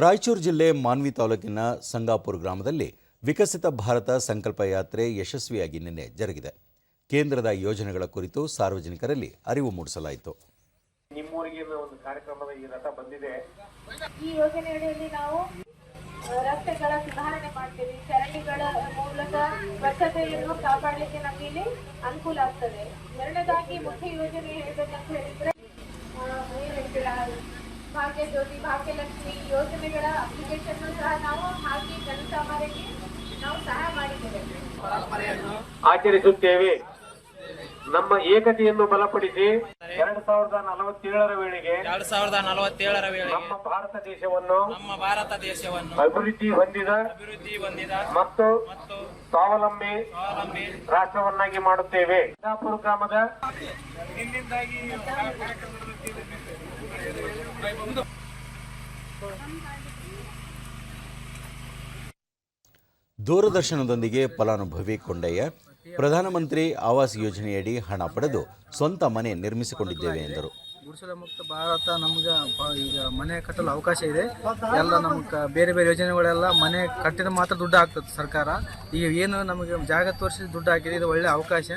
ರಾಯಚೂರು ಜಿಲ್ಲೆ ಮಾನ್ವಿ ತಾಲೂಕಿನ ಸಂಗಾಪುರ ಗ್ರಾಮದಲ್ಲಿ ವಿಕಸಿತ ಭಾರತ ಸಂಕಲ್ಪ ಯಾತ್ರೆ ಯಶಸ್ವಿಯಾಗಿ ನಿನ್ನೆ ಜರುಗಿದೆ. ಕೇಂದ್ರದ ಯೋಜನೆಗಳ ಕುರಿತು ಸಾರ್ವಜನಿಕರಲ್ಲಿ ಅರಿವು ಮೂಡಿಸಲಾಯಿತು. ನಿಮ್ಮೂರಿಗೆ ಒಂದು ಕಾರ್ಯಕ್ರಮದ ಈ ರಥ ಬಂದಿದೆ. ಈ ಯೋಜನೆಯಡಿಯಲ್ಲಿ ನಾವು ರಸ್ತೆಗಳ ಸುಧಾರಣೆ ಮಾಡ್ತೀವಿ. ಚರಂಡಿಗಳ ಮೂಲಕ ಸ್ವಚ್ಛತೆಯನ್ನು ಕಾಪಾಡಲಿಕ್ಕೆ ನಮಗೆ ಇಲ್ಲಿ ಅನುಕೂಲ ಆಗ್ತದೆ. ಎರಡನೇದಾಗಿ ಮುಖ್ಯ ಯೋಜನೆ ಹೇಳ್ಬೇಕಂತ ಹೇಳಿದ್ರೆ ಭಾಗ್ಯ ಜ್ಯೋತಿ ಭಾಗ್ಯಲಕ್ಷ್ಮಿ ಯೋಜನೆಗಳ ಅಪ್ಲಿಕೇಶನ್ ಸಹ ನಾವು ಹಾಕಿ ಜನಸಾಮಾನ್ಯರಿಗೆ ನಾವು ಸಹಾಯ ಮಾಡಿದ್ದೇವೆ. ಆಚರಿಸುತ್ತೇವೆ. ನಮ್ಮ ಏಕತೆಯನ್ನು ಬಲಪಡಿಸಿ ಎರಡ್ ಸಾವಿರದ ನಲವತ್ತೇಳರ ವೇಳೆಗೆ ಎರಡ್ ಸಾವಿರದ ನಲವತ್ತೇಳರ ವೇಳೆಗೆ ನಮ್ಮ ಭಾರತ ದೇಶವನ್ನು ನಮ್ಮ ಭಾರತ ದೇಶವನ್ನು ಅಭಿವೃದ್ಧಿ ಹೊಂದಿದ ಅಭಿವೃದ್ಧಿ ಹೊಂದಿದ ಮತ್ತು ಮತ್ತು ಸ್ವಾವಲಂಬಿ ಸ್ವಾವಲಂಬಿ ರಾಷ್ಟ್ರವನ್ನಾಗಿ ಮಾಡುತ್ತೇವೆ. ಗ್ರಾಮದ ದೂರದರ್ಶನದೊಂದಿಗೆ ಫಲಾನುಭವಿ ಕೊಂಡಯ್ಯ, ಪ್ರಧಾನಮಂತ್ರಿ ಆವಾಸ್ ಯೋಜನೆಯಡಿ ಹಣ ಪಡೆದು ಸ್ವಂತ ಮನೆ ನಿರ್ಮಿಸಿಕೊಂಡಿದ್ದೇವೆ ಎಂದರು. ಗುಡಿಸಲ ಮುಕ್ತ ಭಾರತ ನಮ್ಗೆ ಈಗ ಮನೆ ಕಟ್ಟಲು ಅವಕಾಶ ಇದೆ. ಎಲ್ಲ ನಮ್ಗೆ ಬೇರೆ ಬೇರೆ ಯೋಜನೆಗಳೆಲ್ಲ ಮನೆ ಕಟ್ಟಿದ ಮಾತ್ರ ದುಡ್ಡು ಆಗ್ತದೆ ಸರ್ಕಾರ. ಈಗ ಏನು ನಮಗೆ ಜಾಗ ತೋರಿಸಿ ದುಡ್ಡು ಹಾಕಿದೆ ಇದು ಒಳ್ಳೆ ಅವಕಾಶ.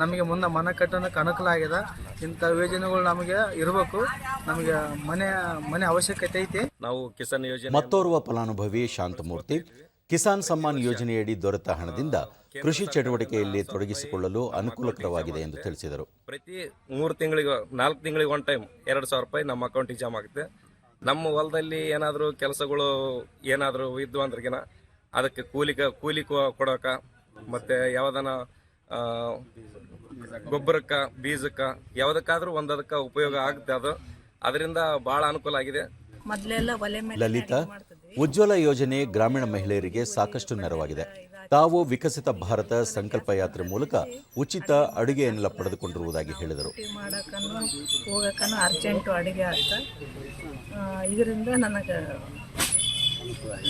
ನಮಗೆ ಮುಂದೆ ಮನೆ ಕಟ್ಟೋದಕ್ಕೆ ಅನುಕೂಲ ಆಗಿದೆ ಇಂಥ ಯೋಜನೆಗಳು ನಮಗೆ ಇರಬೇಕು. ನಮಗೆ ಮನೆ ಮನೆ ಅವಶ್ಯಕತೆ ಐತಿ. ನಾವು ಕಿಸಾನ್ ಯೋಜನೆ ಮತ್ತೋರ್ವ ಫಲಾನುಭವಿ ಶಾಂತಮೂರ್ತಿ ಕಿಸಾನ್ ಸಮ್ಮಾನ್ ಯೋಜನೆಯಡಿ ದೊರೆತ ಹಣದಿಂದ ಕೃಷಿ ಚಟುವಟಿಕೆಯಲ್ಲಿ ತೊಡಗಿಸಿಕೊಳ್ಳಲು ಅನುಕೂಲಕರವಾಗಿದೆ ಎಂದು ತಿಳಿಸಿದರು. ಪ್ರತಿ ಮೂರು ತಿಂಗಳಿಗೆ ನಾಲ್ಕು ತಿಂಗಳಿಗೆ ಒನ್ ಟೈಮ್ ಎರಡು ಸಾವಿರ ರೂಪಾಯಿ ನಮ್ಮ ಅಕೌಂಟಿಗೆ ಜಮಾ ಆಗುತ್ತೆ. ನಮ್ಮ ಹೊಲದಲ್ಲಿ ಏನಾದರೂ ಕೆಲಸಗಳು ಏನಾದರೂ ಇದ್ದು ಅಂದ್ರಗಿನ ಅದಕ್ಕೆ ಕೂಲಿ ಕೂಲಿ ಕೊಡೋಕೆ ಕೊಡೋಕ ಮತ್ತು ಯಾವ್ದನ ಗೊಬ್ಬರಕ್ಕೆ ಬೀಜಕ್ಕೆ ಯಾವುದಕ್ಕಾದ್ರೂ ಒಂದದಕ್ಕೆ ಉಪಯೋಗ ಆಗುತ್ತೆ ಅದು. ಅದರಿಂದ ಭಾಳ ಅನುಕೂಲ ಆಗಿದೆ. ಲಲಿತ ಉಜ್ವಲ ಯೋಜನೆ ಗ್ರಾಮೀಣ ಮಹಿಳೆಯರಿಗೆ ಸಾಕಷ್ಟು ನೆರವಾಗಿದೆ. ತಾವು ವಿಕಸಿತ ಭಾರತ ಸಂಕಲ್ಪ ಯಾತ್ರೆ ಮೂಲಕ ಉಚಿತ ಅಡುಗೆಯನ್ನೆಲ್ಲ ಪಡೆದುಕೊಂಡಿರುವುದಾಗಿ ಹೇಳಿದರು. ಅರ್ಜೆಂಟು ಅಡುಗೆ ಆಗ್ತಾ ಇದರಿಂದ ನನಗೆ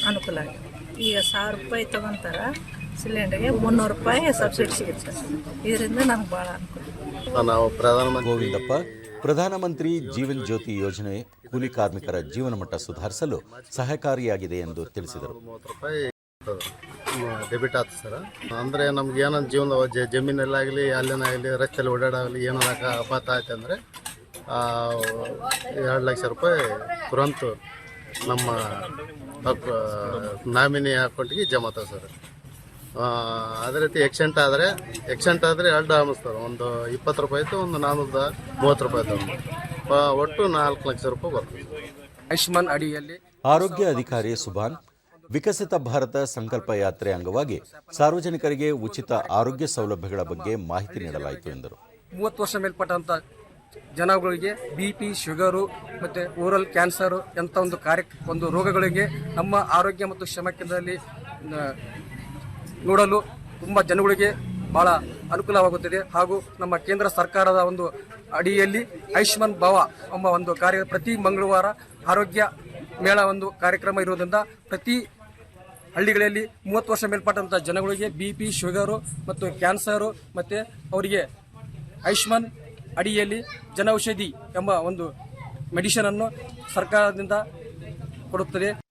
ಅನುಕೂಲ ಆಗಿದೆ. ಈಗ ಸಾವಿರ ರೂಪಾಯಿ ತೊಗೊಂತಾರ ಸಿಲಿಂಡರ್ಗೆ ಮುನ್ನೂರು ರೂಪಾಯಿ ಸಬ್ಸಿಡಿ ಸಿಗುತ್ತೆ. ಇದರಿಂದ ನಮ್ಗೆ ಭಾಳ ಅನುಕೂಲ. ನಾವು ಪ್ರಧಾನಮಂತ್ರಿ ಗೋವಿಂದಪ್ಪ ಪ್ರಧಾನಮಂತ್ರಿ ಜೀವನ್ ಜ್ಯೋತಿ ಯೋಜನೆ ಕೂಲಿ ಕಾರ್ಮಿಕರ ಜೀವನ ಮಟ್ಟ ಸುಧಾರಿಸಲು ಸಹಕಾರಿಯಾಗಿದೆ ಎಂದು ತಿಳಿಸಿದರು. ಮೂವತ್ತು ರೂಪಾಯಿ ಡೆಬಿಟ್ ಆಯ್ತು ಸರ್. ಅಂದರೆ ನಮ್ಗೆ ಏನೋ ಜೀವನ ಜ- ಜಮೀನಲ್ಲಾಗಲಿ ಅಲ್ಲೇನಾಗಲಿ ರಸ್ತೆಯಲ್ಲಿ ಓಡಾಡಾಗಲಿ ಏನಾರ ಅಪಾತ ಆಯ್ತು ಅಂದರೆ ಎರಡು ಲಕ್ಷ ರೂಪಾಯಿ ತುರಂತ ನಮ್ಮ ನಾಮಿನಿ ಅಕೌಂಟಿಗೆ ಜಮಾ ಸರ್ ಆ, ಅದೇ ರೀತಿ ಎಕ್ಸೆಂಟ್ ಆದರೆ ಎಕ್ಸೆಂಟ್ ಆದರೆ ಎರಡು ಆಮಿಸ್ತಾರೆ. ಒಂದು ಇಪ್ಪತ್ತು ರೂಪಾಯಿ ಆಯಿತು ಒಂದು ನಾನ್ನೂರದ ಮೂವತ್ತು ರೂಪಾಯಿ ಆಯಿತು ಒಟ್ಟು ನಾಲ್ಕು ಲಕ್ಷ ರೂಪಾಯಿ ಬರ್ತದೆ. ಆಯುಷ್ಮಾನ್ ಅಡಿಯಲ್ಲಿ ಆರೋಗ್ಯ ಅಧಿಕಾರಿ ಸುಭಾನ್ ವಿಕಸಿತ ಭಾರತ ಸಂಕಲ್ಪ ಯಾತ್ರೆ ಅಂಗವಾಗಿ ಸಾರ್ವಜನಿಕರಿಗೆ ಉಚಿತ ಆರೋಗ್ಯ ಸೌಲಭ್ಯಗಳ ಬಗ್ಗೆ ಮಾಹಿತಿ ನೀಡಲಾಯಿತು ಎಂದರು. ಮೂವತ್ತು ವರ್ಷ ಮೇಲ್ಪಟ್ಟಂಥ ಜನಗಳಿಗೆ ಬಿ ಪಿ, ಶುಗರು ಮತ್ತು ಓರಲ್ ಕ್ಯಾನ್ಸರು ಎಂಥ ಒಂದು ಕಾರ್ಯ, ಒಂದು ರೋಗಗಳಿಗೆ ನಮ್ಮ ಆರೋಗ್ಯ ಮತ್ತು ಶ್ರಮ ಕೇಂದ್ರದಲ್ಲಿ ನೋಡಲು ತುಂಬ ಜನಗಳಿಗೆ ಭಾಳ ಅನುಕೂಲವಾಗುತ್ತದೆ. ಹಾಗೂ ನಮ್ಮ ಕೇಂದ್ರ ಸರ್ಕಾರದ ಒಂದು ಅಡಿಯಲ್ಲಿ ಆಯುಷ್ಮಾನ್ ಭವ ಎಂಬ ಒಂದು ಕಾರ್ಯ, ಪ್ರತಿ ಮಂಗಳವಾರ ಆರೋಗ್ಯ ಮೇಳ ಒಂದು ಕಾರ್ಯಕ್ರಮ ಇರುವುದರಿಂದ ಪ್ರತಿ ಹಳ್ಳಿಗಳಲ್ಲಿ ಮೂವತ್ತು ವರ್ಷ ಮೇಲ್ಪಟ್ಟಂಥ ಜನಗಳಿಗೆ ಬಿ ಪಿ, ಶುಗರು ಮತ್ತು ಕ್ಯಾನ್ಸರು ಮತ್ತು ಅವರಿಗೆ ಆಯುಷ್ಮಾನ್ ಅಡಿಯಲ್ಲಿ ಜನೌಷಧಿ ಎಂಬ ಒಂದು ಮೆಡಿಷನ್ ಅನ್ನು ಸರ್ಕಾರದಿಂದ ಕೊಡುತ್ತದೆ.